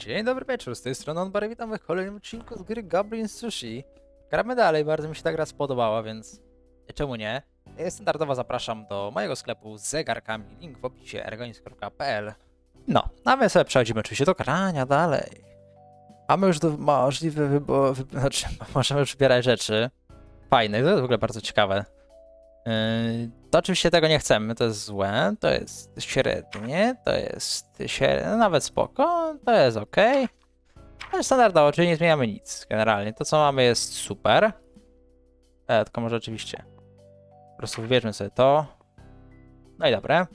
Dzień dobry wieczór, z tej strony Onbar, witam w kolejnym odcinku z gry Goblin Sushi. Gramy dalej, bardzo mi się ta gra spodobała, więc czemu nie? Standardowo zapraszam do mojego sklepu z zegarkami, link w opisie ergonis.pl No, a my sobie przechodzimy oczywiście do grania dalej. Mamy już do, możliwy wybór, wy, znaczy możemy już wybierać rzeczy. Fajne, to jest w ogóle bardzo ciekawe. To oczywiście tego nie chcemy, to jest złe, to jest średnie, to jest średnie, nawet spoko, to jest ok. To jest standardowo, czyli nie zmieniamy nic generalnie. To co mamy jest super. E, tylko może oczywiście po prostu wybierzmy sobie to. No i dobre.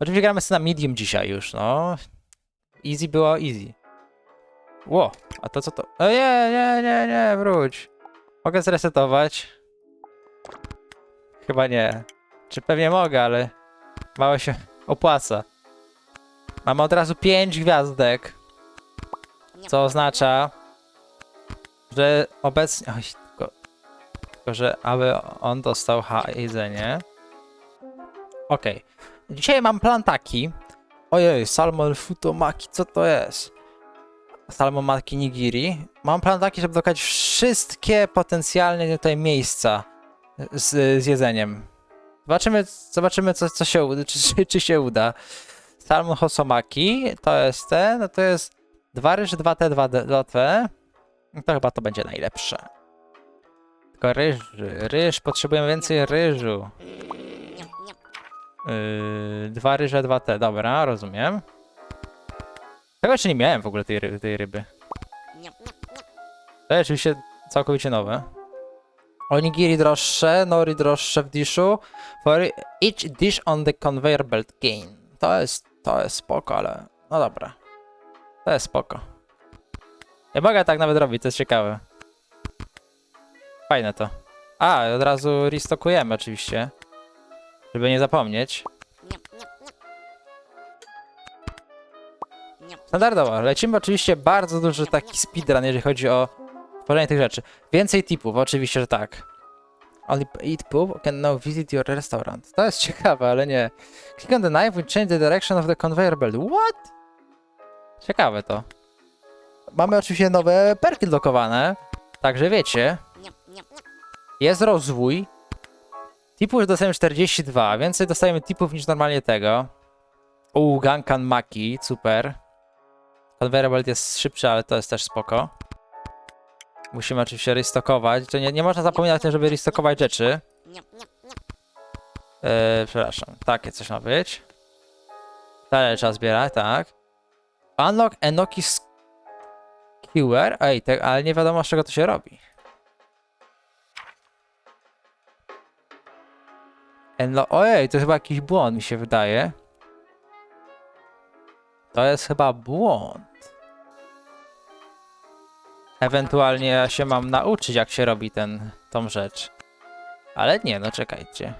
Oczywiście gramy sobie na medium dzisiaj już, no. Easy było easy. Ło, a to co to? O nie, nie, nie, nie, wróć. Mogę zresetować. Chyba nie. Czy pewnie mogę, ale mało się opłaca. Mamy od razu 5 gwiazdek, co oznacza, że obecnie... Oj, tylko, tylko, że aby on dostał ha jedzenie. Okej. Dzisiaj mam plan taki. Ojej, salmon futomaki, co to jest? Salmon maki nigiri. Mam plan taki, żeby dokać wszystkie potencjalnie tutaj miejsca z, z jedzeniem. Zobaczymy, zobaczymy co, co się czy, czy, czy się uda. Salmon Hosomaki, to jest ten, no to jest dwa ryż, 2T, 2T. No to chyba to będzie najlepsze. Tylko ryż, ryż, potrzebujemy więcej ryżu. Yy, dwa ryże, 2T, dobra, rozumiem. Tego jeszcze nie miałem w ogóle tej, ry- tej ryby. To jest oczywiście całkowicie nowe. Onigiri droższe, nori droższe w dishu. For each dish on the conveyor belt gain. To jest, to jest spoko, ale no dobra. To jest spoko. Ja mogę tak nawet robić, to jest ciekawe. Fajne to. A, od razu restokujemy oczywiście. Żeby nie zapomnieć. Standardowo. Lecimy oczywiście bardzo duży taki speedrun, jeżeli chodzi o tworzenie tych rzeczy. Więcej tipów, oczywiście, że tak. Only eat poop can now visit your restaurant. To jest ciekawe, ale nie. Click on the knife will change the direction of the conveyor belt. What? Ciekawe to. Mamy oczywiście nowe perki blokowane. Także wiecie, jest rozwój. Tipów już dostajemy 42, więcej dostajemy tipów niż normalnie tego. U Gankan Maki, super. Conveyor belt jest szybszy, ale to jest też spoko. Musimy oczywiście restokować. To nie, nie można zapominać żeby restokować rzeczy. Eee, przepraszam, takie coś ma być. Dalej trzeba zbierać, tak. Unlock Enoki Skewer. Ej, te, ale nie wiadomo z czego to się robi. Enlo Ojej, to chyba jakiś błąd mi się wydaje. To jest chyba błąd. Ewentualnie ja się mam nauczyć, jak się robi ten, tą rzecz. Ale nie, no czekajcie.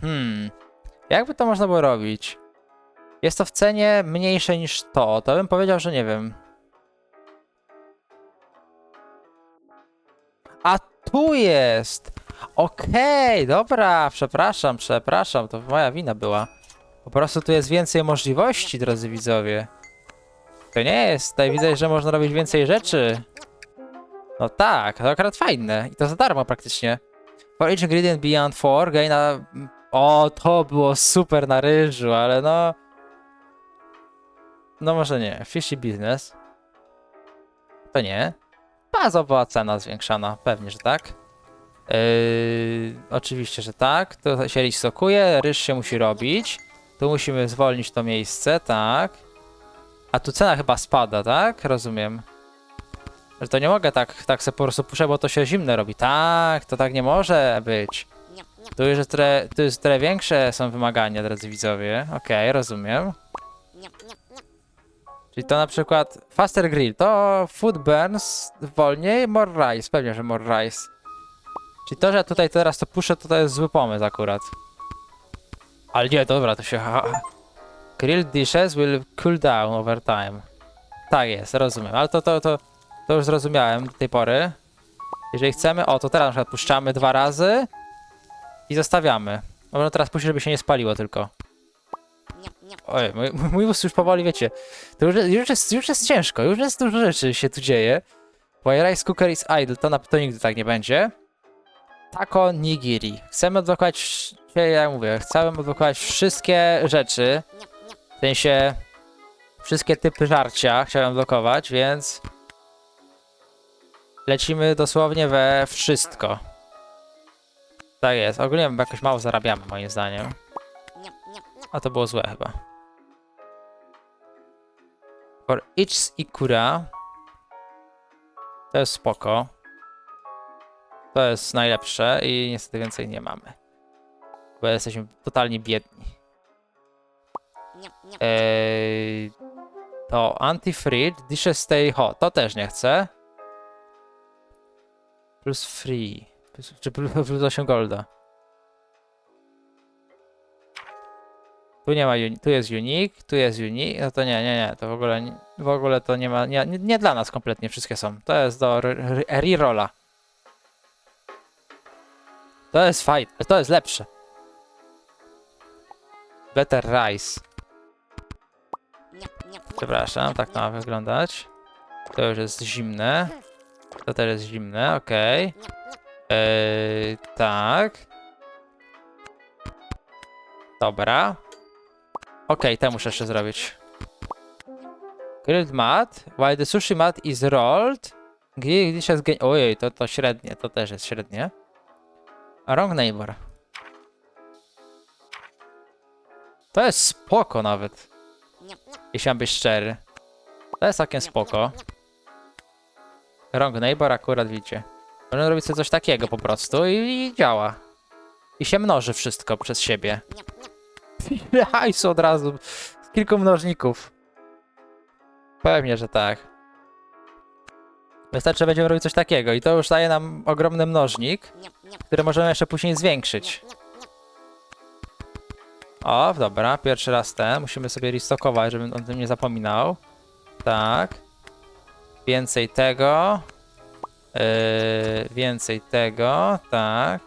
Hmm. Jakby to można było robić? Jest to w cenie mniejsze niż to. To bym powiedział, że nie wiem. A tu jest! Okej, dobra, przepraszam, przepraszam, to moja wina była. Po prostu tu jest więcej możliwości, drodzy widzowie. To nie jest, tutaj widzę, że można robić więcej rzeczy. No tak, to akurat fajne. I to za darmo praktycznie. For each ingredient beyond 4, gain a... O, to było super na ryżu, ale no... No może nie. Fishy business. To nie. Bazowa cena zwiększana, pewnie, że tak. Yy, oczywiście, że tak. To się restokuje, ryż się musi robić. Tu musimy zwolnić to miejsce, tak. A tu cena chyba spada, tak? Rozumiem. Że to nie mogę tak, tak sobie po prostu puszczać, bo to się zimne robi. Tak, to tak nie może być. Tu jest trochę, tu jest trochę większe są wymagania, drodzy widzowie. Okej, rozumiem. Czyli to na przykład Faster Grill, to Food Burns wolniej, More Rice, pewnie, że More Rice. Czyli to, że tutaj teraz to puszę, to to jest zły pomysł akurat. Ale nie, dobra, to się... ha- Grilled dishes will cool down over time. Tak jest, rozumiem, ale to, to, to, to już zrozumiałem do tej pory. Jeżeli chcemy, o, to teraz na przykład puszczamy dwa razy i zostawiamy. Dobra, teraz puść, żeby się nie spaliło tylko. Oj, mój, mój już powoli, wiecie, to już, już, jest, już jest ciężko, już jest dużo rzeczy się tu dzieje. Why rice cooker is idle, to, na, to nigdy tak nie będzie. Taco nigiri. Chcemy odblokować, jak mówię, chcemy odblokować wszystkie rzeczy, w sensie wszystkie typy żarcia chciałem odblokować, więc lecimy dosłownie we wszystko. Tak jest, ogólnie jakoś mało zarabiamy moim zdaniem. A to było złe chyba. For each Ikura. To jest spoko. To jest najlepsze i niestety więcej nie mamy. Bo jesteśmy totalnie biedni. Eee, to anti-fridge, dishes stay hot. To też nie chcę. Plus free. Plus, czy plus, plus 8 golda. Tu nie ma, tu jest unique, tu jest unique, no to nie, nie, nie, to w ogóle, w ogóle to nie ma, nie, nie, dla nas kompletnie wszystkie są. To jest do re- re- rerolla. To jest fajne, to jest lepsze. Better rice. Przepraszam, tak to ma wyglądać. To już jest zimne. To też jest zimne, okej. Eee, tak. Dobra. Okej, to muszę jeszcze zrobić. Grilled mat. While the sushi mat is rolled. Dishes gain... Ojej, to, to średnie, to też jest średnie. Wrong neighbor. To jest spoko nawet. Jeśli mam być szczery. To jest całkiem spoko. Wrong neighbor akurat widzicie. Można robić sobie coś takiego po prostu i, i działa. I się mnoży wszystko przez siebie. Hajsu od razu. Z kilku mnożników. Pewnie, że tak. Wystarczy, że będziemy robić coś takiego i to już daje nam ogromny mnożnik, który możemy jeszcze później zwiększyć. O, dobra, pierwszy raz ten. Musimy sobie restockować, żebym o tym nie zapominał. Tak. Więcej tego. Yy, więcej tego, tak.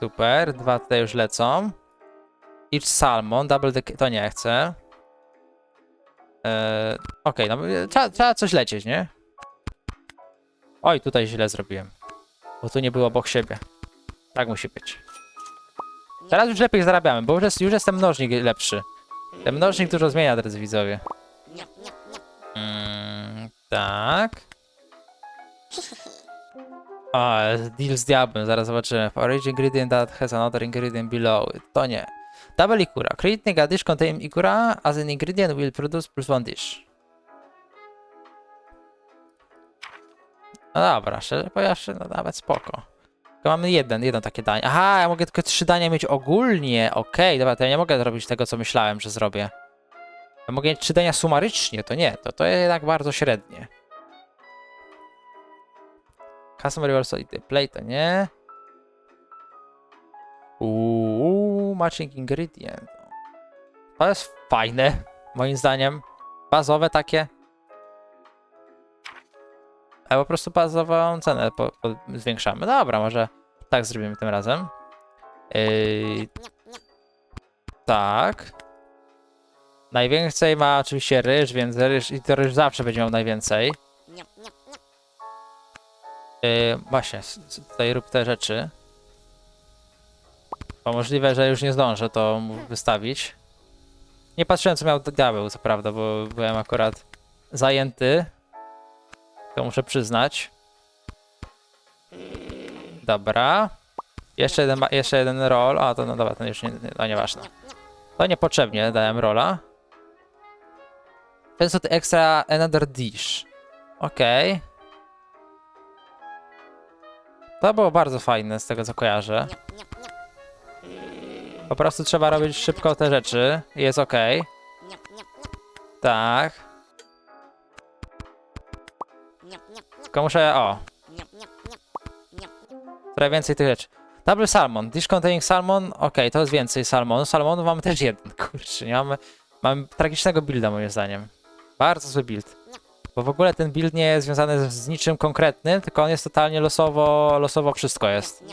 Super, dwa tutaj już lecą. Each salmon, double the... to nie chcę. Eee, Okej, no trzeba, trzeba coś lecieć, nie? Oj, tutaj źle zrobiłem. Bo tu nie było obok siebie. Tak musi być. Teraz już lepiej zarabiamy, bo już, jest, już jest ten mnożnik lepszy. Ten mnożnik dużo zmienia, drodzy widzowie. Mm, tak. O, deal z diabłem, zaraz zobaczymy. Each ingredient that has another ingredient below it. To nie. Double ikura. Creating a dish containing ikura as an ingredient will produce plus one dish. No dobra, szczerze powiedziawszy, no nawet spoko. Tylko mamy jeden, jedno takie danie. Aha, ja mogę tylko trzy dania mieć ogólnie. Okej, dobra, to ja nie mogę zrobić tego, co myślałem, że zrobię. Ja mogę mieć trzy dania sumarycznie, to nie, to, to jednak bardzo średnie. Customer eat the plate, to nie. Uuu, matching ingredient. To jest fajne, moim zdaniem. Bazowe takie. A po prostu bazową cenę po, po zwiększamy. Dobra, może tak zrobimy tym razem. Yy, tak. Najwięcej ma oczywiście ryż, więc ryż i to ryż zawsze będzie miał najwięcej. Yy, właśnie, tutaj rób te rzeczy. Bo możliwe, że już nie zdążę to wystawić. Nie patrzyłem, co miał diabeł, co prawda, bo byłem akurat zajęty. To muszę przyznać. Dobra. Jeszcze jeden, jeszcze jeden roll. A, to no dobra, to już nie, no nieważne. To niepotrzebnie dałem rola. To jest od extra another dish. Okej. To było bardzo fajne z tego co kojarzę. Po prostu trzeba robić szybko te rzeczy jest ok. Tak. Tylko muszę. O. Trochę więcej tych rzeczy. Double salmon. Dish containing salmon. Ok, to jest więcej salmonu. Salmonu mamy też jeden. Kurczę, nie mamy. Mamy tragicznego builda moim zdaniem. Bardzo zły build. Bo w ogóle ten build nie jest związany z, niczym konkretnym, tylko on jest totalnie losowo, losowo wszystko jest.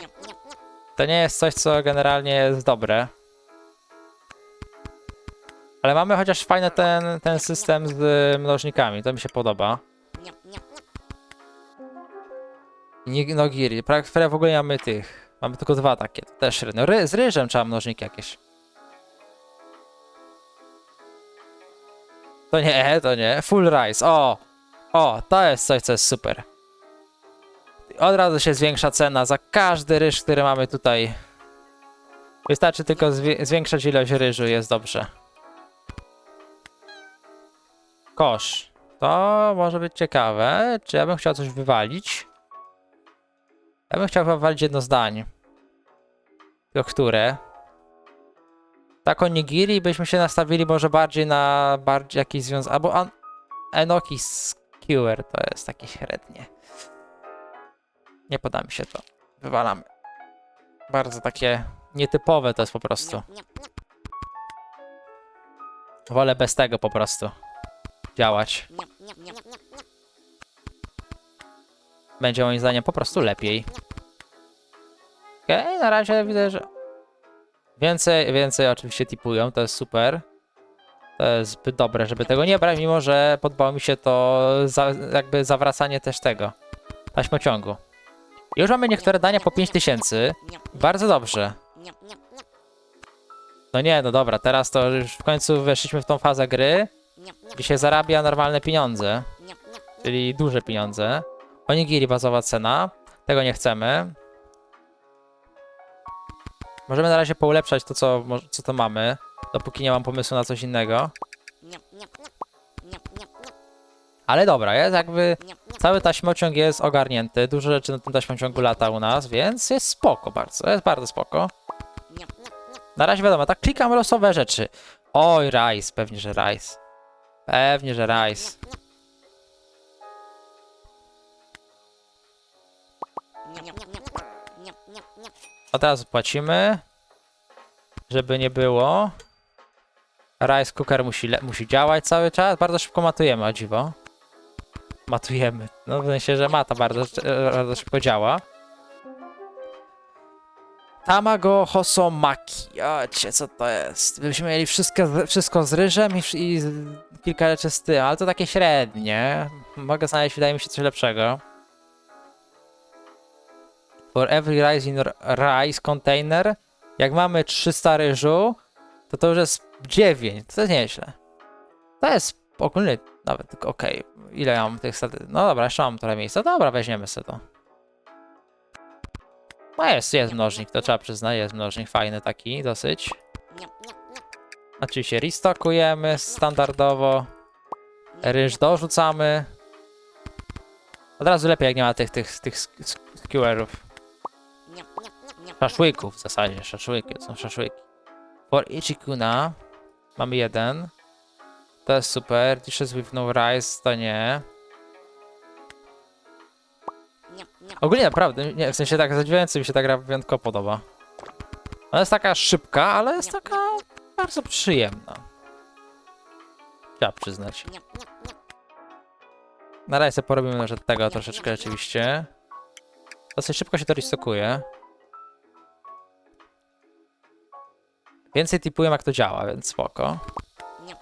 To nie jest coś, co generalnie jest dobre. Ale mamy chociaż fajny ten, ten system z mnożnikami, to mi się podoba. Ni- No prawie w ogóle nie mamy tych. Mamy tylko dwa takie, to też średnio. Ry z ryżem trzeba mnożniki jakieś. To nie, to nie. Full rice, o! O, to jest coś, co jest super. Od razu się zwiększa cena za każdy ryż, który mamy tutaj. Wystarczy tylko zwi- zwiększać ilość ryżu, jest dobrze. Kosz. To może być ciekawe. Czy ja bym chciał coś wywalić? Ja bym chciał wywalić jedno zdanie. Tylko które? Tak o nigiri byśmy się nastawili może bardziej na bardziej jakiś związek. Albo an- Enoki Skewer to jest takie średnie. Nie poda mi się to. Wywalamy. Bardzo takie nietypowe to jest po prostu. Wolę bez tego po prostu działać. Będzie moim zdaniem po prostu lepiej. Okej, na razie widzę, że więcej, więcej oczywiście tipują, to jest super. To jest zbyt dobre, żeby tego nie brać, mimo że podobało mi się to za, jakby zawracanie też tego taśmociągu. Już mamy niektóre dania po 5000. Bardzo dobrze. No nie, no dobra, teraz to już w końcu weszliśmy w tą fazę gry, gdzie się zarabia normalne pieniądze, czyli duże pieniądze. Onigiri bazowa cena, tego nie chcemy. Możemy na razie poulepszać to, co, co to mamy, dopóki nie mam pomysłu na coś innego. Ale dobra, jest jakby cały taśmociąg jest ogarnięty, dużo rzeczy na tym taśmociągu lata u nas, więc jest spoko bardzo, jest bardzo spoko. Na razie wiadomo, tak klikam losowe rzeczy. Oj, rice, pewnie, że rice. Pewnie, że rice. Od razu płacimy, żeby nie było. Rice cooker musi, musi działać cały czas. Bardzo szybko matujemy, o dziwo. Matujemy. No w sensie, że mata bardzo, e, bardzo szybko działa. Tamago Hosomaki. Ocie, co to jest? Byśmy mieli wszystko, wszystko z ryżem i, i kilka rzeczy z tym, ale to takie średnie. Mogę znaleźć, wydaje mi się, coś lepszego. For every rice in container. Jak mamy 300 ryżu, to to już jest 9. To jest nieźle. To jest ogólnie nawet tylko okej. Ile ja mam tych staty... No dobra, jeszcze mam trochę miejsca. Dobra, weźmiemy sobie to. No jest, jest mnożnik, to trzeba przyznać, jest mnożnik fajny taki, dosyć. Oczywiście restockujemy standardowo. Ryż dorzucamy. Od razu lepiej jak nie ma tych, tych, tych sk- sk- skewerów. Szaszłyków w zasadzie, szaszłyki, są szaszłyki. For Ichikuna mamy jeden. To jest super. Dishes with no rice to nie. Ogólnie naprawdę, nie, w sensie tak zadziwiająco mi się ta gra wyjątkowo podoba. Ona jest taka szybka, ale jest taka bardzo przyjemna. Trzeba przyznać. Na razie porobimy może tego troszeczkę rzeczywiście. Dosyć szybko się to restokuje. Więcej tipuję jak to działa, więc spoko.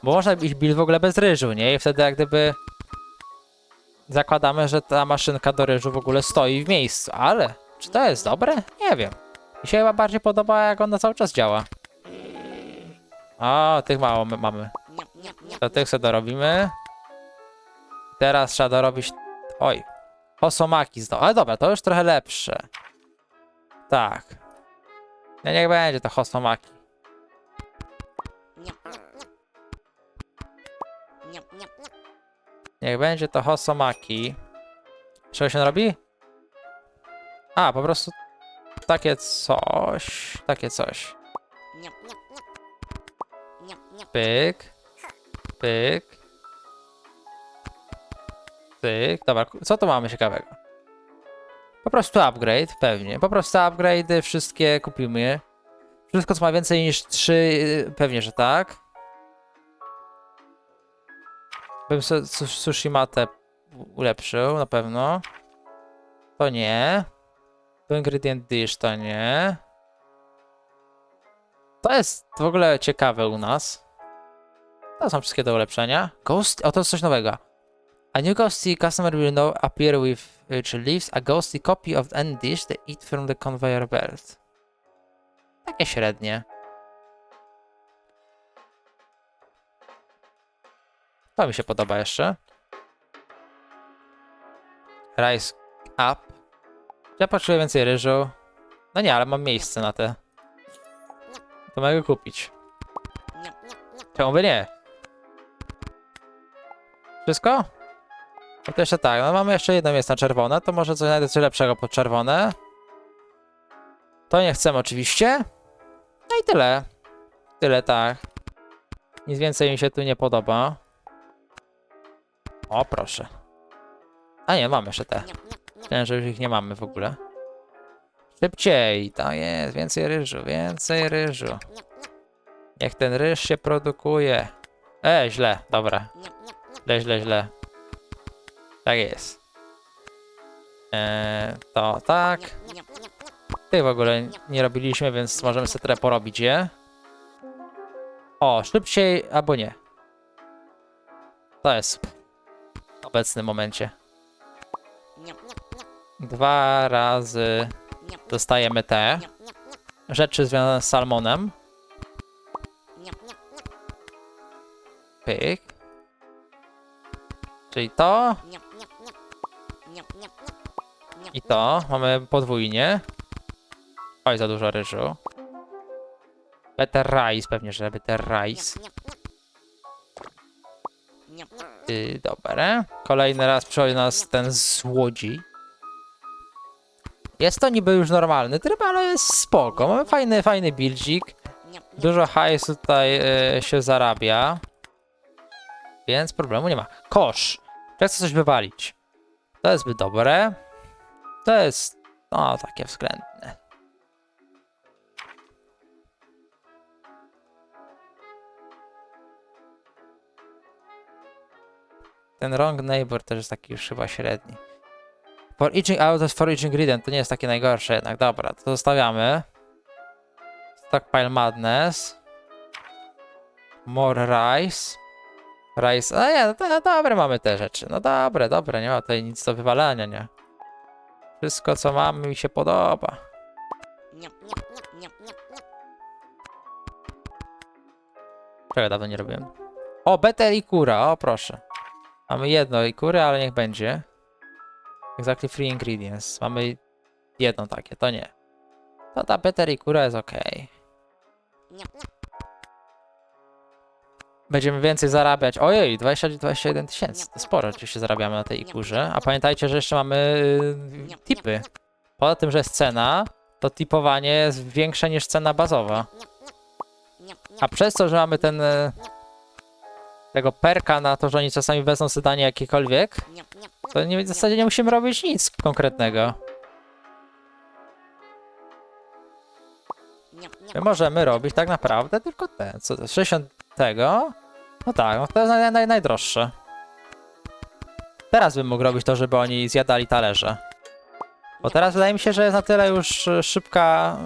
Bo można iść build w ogóle bez ryżu, nie? I wtedy jak gdyby zakładamy, że ta maszynka do ryżu w ogóle stoi w miejscu, ale czy to jest dobre? Nie wiem. Mi się chyba bardziej podoba, jak ona cały czas działa. O, tych mało my mamy. To tych sobie dorobimy. Teraz trzeba dorobić... Oj. Hosomaki zdo... Ale dobra, to już trochę lepsze. Tak. No niech będzie to hosomaki. Niech będzie to hosomaki. Czego się robi? A, po prostu takie coś. Takie coś. Pyk. Pyk. Dobra, co tu mamy ciekawego? Po prostu upgrade, pewnie. Po prostu upgrade'y, wszystkie kupimy. Wszystko, co ma więcej niż 3, pewnie, że tak. Bym su- sushi matę ulepszył, na pewno. To nie. To ingredient dish, to nie. To jest w ogóle ciekawe u nas. To są wszystkie do ulepszenia. Ghost, o to jest coś nowego. A new ghosty customer will now appear with, czy leaves a ghosty copy of any dish they eat from the conveyor belt. Takie średnie. To mi się podoba jeszcze. Rice up. Ja poczuję więcej ryżu. No nie, ale mam miejsce na te. To mogę kupić. Czemu by nie? Wszystko? No to jeszcze tak, no mamy jeszcze jedno miejsce na czerwone, to może coś znajdę coś lepszego pod czerwone. To nie chcemy oczywiście. No i tyle. Tyle, tak. Nic więcej mi się tu nie podoba. O, proszę. A nie, mamy jeszcze te. Myślałem, że już ich nie mamy w ogóle. Szybciej, to jest, więcej ryżu, więcej ryżu. Niech ten ryż się produkuje. E, źle, dobra. Źle, źle, źle. Tak jest. Eee, to tak. Tych w ogóle nie robiliśmy, więc możemy sobie trochę porobić je. O, szybciej albo nie. To jest w obecnym momencie. Dwa razy dostajemy te rzeczy związane z salmonem. Pyk. Czyli to i to. Mamy podwójnie. Oj, za dużo ryżu. Better rice, pewnie, że better rice. Yy, dobra. Kolejny raz przychodzi nas ten złodzi. Jest to niby już normalny tryb, ale jest spoko. Mamy fajny, fajny buildzik. Dużo hajsu tutaj e, się zarabia. Więc problemu nie ma. Kosz. Chcę coś wywalić? To jest zbyt dobre. To jest, no, takie względne. Ten wrong neighbor też jest taki już chyba średni. For each, a to jest for each ingredient, to nie jest takie najgorsze jednak. Dobra, to zostawiamy. Stockpile Madness. More rice. Rice, a nie, no, to, dobre mamy te rzeczy. No dobre, dobre, nie ma tutaj nic do wywalania, nie? Wszystko co mamy mi się podoba. Czego dawno nie robiłem? O, betel i kura, o proszę. Mamy jedno i kury, ale niech będzie. Exactly free ingredients. Mamy jedno takie, to nie. To ta betel i kura jest ok. Będziemy więcej zarabiać. Ojej, 20, 21 tysięcy. To sporo oczywiście zarabiamy na tej ikurze. A pamiętajcie, że jeszcze mamy y, tipy. Poza tym, że jest cena, to tipowanie jest większe niż cena bazowa. A przez to, że mamy ten y, tego perka na to, że oni czasami wezmą zadanie jakiekolwiek, to nie, w zasadzie nie musimy robić nic konkretnego. My możemy robić tak naprawdę tylko te. Co to, 60 tego? No tak, no to jest naj, naj, najdroższe. Teraz bym mógł robić to, żeby oni zjadali talerze. Bo teraz wydaje mi się, że jest na tyle już y, szybka,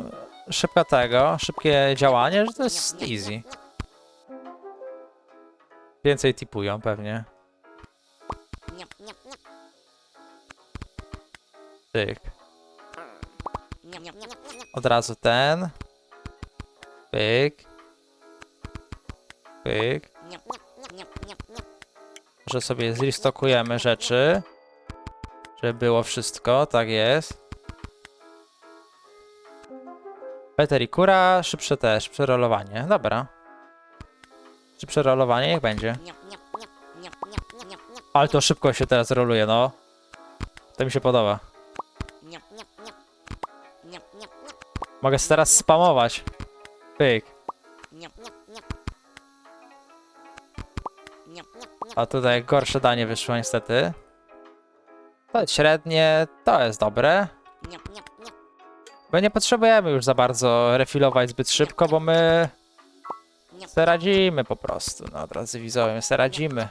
szybka tego, szybkie działanie, że to jest easy. Więcej tipują pewnie. Tyk. Od razu ten. Pyk. Pyk. Że sobie zrestokujemy rzeczy. Żeby było wszystko, tak jest. Peter i kura, szybsze też, szybsze rolowanie. Dobra. Szybsze rolowanie, niech będzie. Ale to szybko się teraz roluje, no. To mi się podoba. Mogę teraz spamować. Pyk. A tutaj gorsze danie wyszło niestety. To średnie, to jest dobre. Bo nie potrzebujemy już za bardzo refilować zbyt szybko, bo my se radzimy po prostu. No drodzy widzowie, my se radzimy.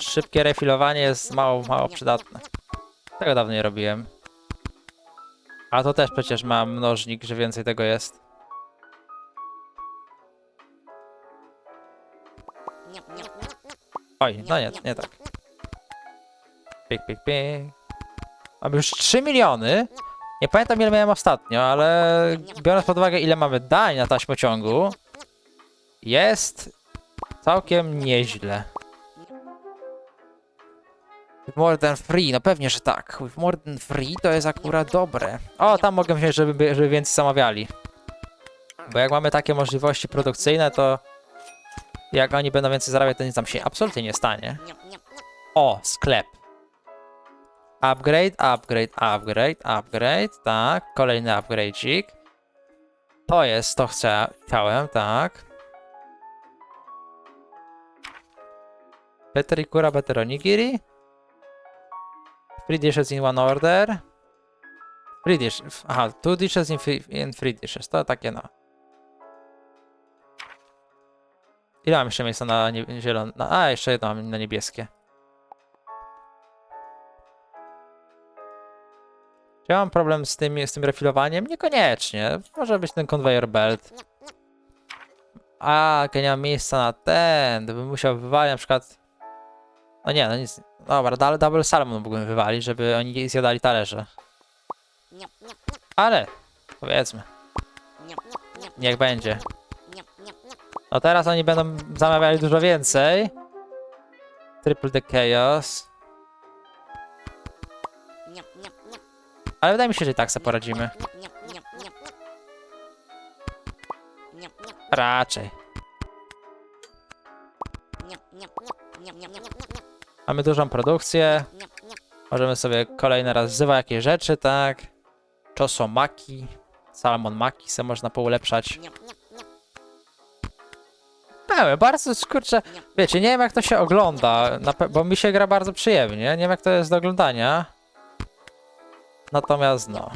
Szybkie refilowanie jest mało, mało przydatne. Tego dawno nie robiłem. A to też przecież ma mnożnik, że więcej tego jest. Oj, no nie, nie tak. Pik, pik, pik. Mamy już 3 miliony. Nie pamiętam ile miałem ostatnio, ale biorąc pod uwagę ile mamy dań na taśmociągu, jest całkiem nieźle. With More than free, no pewnie, że tak. With more than free to jest akurat dobre. O, tam mogę wziąć, żeby, żeby więcej zamawiali. Bo jak mamy takie możliwości produkcyjne, to jak oni będą więcej zarabiać, to nic tam się absolutnie nie stanie. O, sklep. Upgrade, upgrade, upgrade, upgrade, tak. Kolejny upgrade'ik. To jest, to chcę, chciałem, tak. Better Ikura, better onigiri. Three dishes in one order. Three dishes, aha, two dishes in, in three dishes, to takie no. Ile mam jeszcze miejsca na zielone? A, jeszcze jedno mam na niebieskie. Czy ja mam problem z tym, z tym refilowaniem? Niekoniecznie. Może być ten conveyor belt. A, nie mam miejsca na ten, to bym musiał wywalić na przykład... No nie, no nic. Dobra, double, double salmon mógłbym wywalić, żeby oni zjadali talerze. Ale, powiedzmy, niech będzie. No teraz oni będą zamawiali dużo więcej. Triple the Chaos. Ale wydaje mi się, że i tak sobie poradzimy. Raczej. Mamy dużą produkcję. Możemy sobie kolejny raz wzywać jakieś rzeczy, tak? Czosomaki. Salmon maki se można poulepszać. Wiem, bardzo kurczę. Wiecie, nie wiem jak to się ogląda, bo mi się gra bardzo przyjemnie. Nie wiem jak to jest do oglądania. Natomiast no.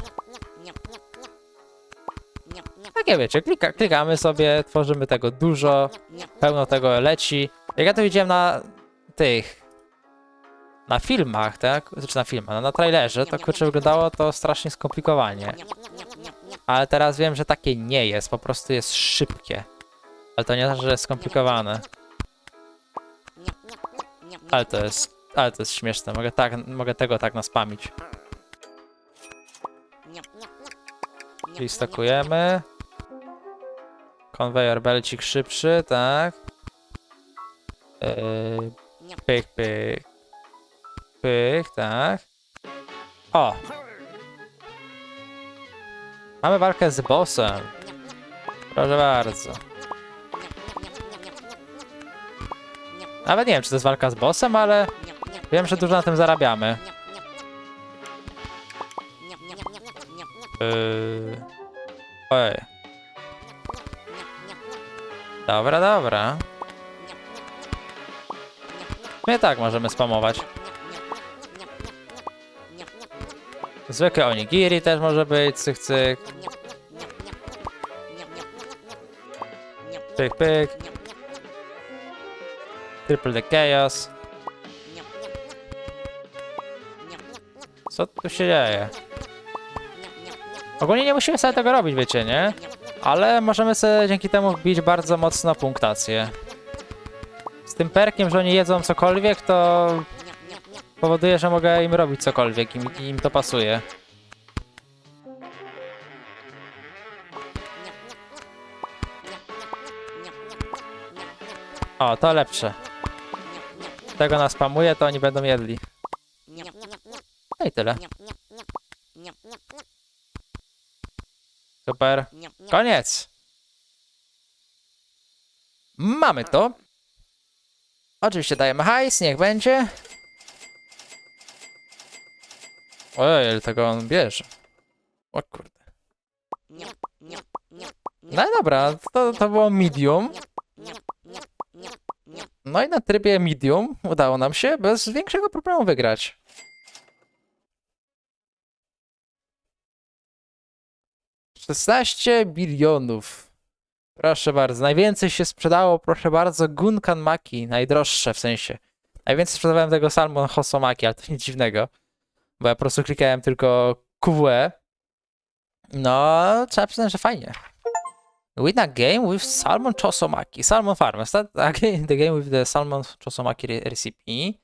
Takie wiecie, klika, klikamy sobie, tworzymy tego dużo, pełno tego leci. Jak ja to widziałem na tych. Na filmach, tak? Znaczy na filmach, no, na trailerze, to kurczę wyglądało to strasznie skomplikowanie. Ale teraz wiem, że takie nie jest, po prostu jest szybkie. Ale to nie znaczy, że jest skomplikowane. Ale to jest, ale to jest śmieszne. Mogę tak, mogę tego tak naspamić. Czyli stakujemy. Konwejor belcik szybszy, tak. Yy, pyk, pyk. Pyk, tak. O! Mamy walkę z bossem. Proszę bardzo. Nawet nie wiem, czy to jest walka z bossem, ale wiem, że dużo na tym zarabiamy. Yy... Oj. Dobra, dobra. My tak możemy spamować. Zwykłe onigiri też może być, cyk, cyk. Pyk, pyk. Triple the chaos. Co tu się dzieje? Ogólnie nie musimy sobie tego robić, wiecie, nie? Ale możemy sobie dzięki temu wbić bardzo mocno punktację. Z tym perkiem, że oni jedzą cokolwiek, to powoduje, że mogę im robić cokolwiek i im, im to pasuje. O, to lepsze. Tego nas spamuje, to oni będą jedli. No i tyle. Super. Koniec. Mamy to. Oczywiście dajemy hajs, niech będzie. Ojej, ile tego on bierze. O kurde. No dobra, to, to było medium. No i na trybie medium udało nam się bez większego problemu wygrać. Szesnaście bilionów. Proszę bardzo. Najwięcej się sprzedało, proszę bardzo, Gunkan Maki. Najdroższe w sensie. Najwięcej sprzedawałem tego Salmon Hosomaki, ale to nic dziwnego. Bo ja po prostu klikałem tylko QWE. No, trzeba przyznać, że fajnie. Win a game with Salmon Chosomaki. Salmon Farmers. That, again, the game with the Salmon Chosomaki re- recipe.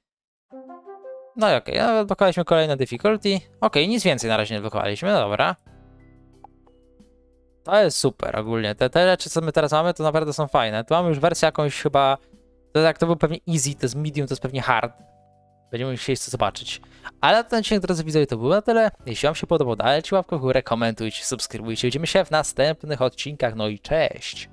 No i okej, okay. odblokowaliśmy kolejne difficulty. Okej, nic więcej na razie nie odblokowaliśmy, dobra. To jest super ogólnie. Te, te rzeczy, co my teraz mamy, to naprawdę są fajne. Tu mamy już wersję jakąś chyba... To jak to był pewnie easy, to jest medium, to jest pewnie hard. Będziemy musieli to zobaczyć. Ale na ten odcinek, drodzy widzowie, to było na tyle. Jeśli wam się podobał, dajcie łapkę w górę, komentujcie, subskrybujcie. Widzimy się w następnych odcinkach. No i cześć!